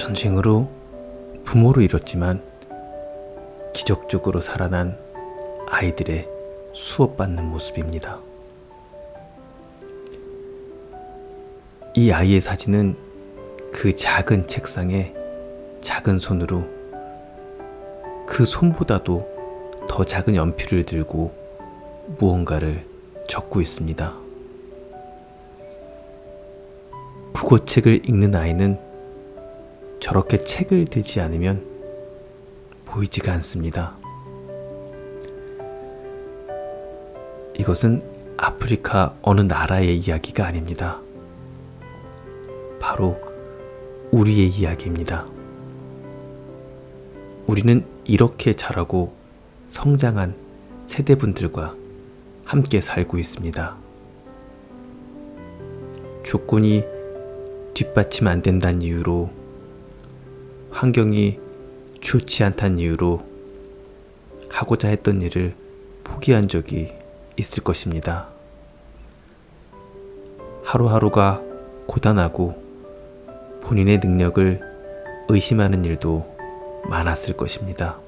전쟁으로 부모를 잃었지만 기적적으로 살아난 아이들의 수업받는 모습입니다. 이 아이의 사진은 그 작은 책상에 작은 손으로 그 손보다도 더 작은 연필을 들고 무언가를 적고 있습니다. 국어책을 읽는 아이는 저렇게 책을 들지 않으면 보이지가 않습니다. 이것은 아프리카 어느 나라의 이야기가 아닙니다. 바로 우리의 이야기입니다. 우리는 이렇게 자라고 성장한 세대분들과 함께 살고 있습니다. 조건이 뒷받침 안 된다는 이유로 환경이 좋지 않다는 이유로 하고자 했던 일을 포기한 적이 있을 것입니다. 하루하루가 고단하고 본인의 능력을 의심하는 일도 많았을 것입니다.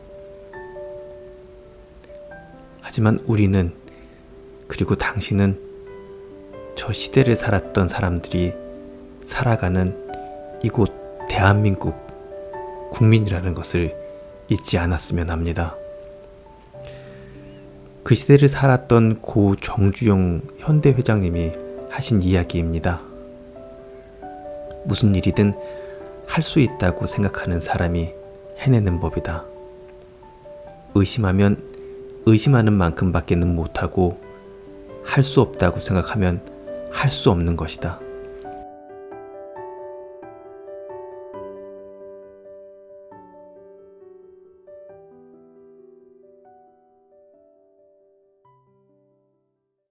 하지만 우리는 그리고 당신은 저 시대를 살았던 사람들이 살아가는 이곳 대한민국 국민이라는 것을 잊지 않았으면 합니다. 그 시대를 살았던 고 정주영 현대 회장님이 하신 이야기입니다. 무슨 일이든 할 수 있다고 생각하는 사람이 해내는 법이다. 의심하면 의심하는 만큼밖에는 못하고 할 수 없다고 생각하면 할 수 없는 것이다.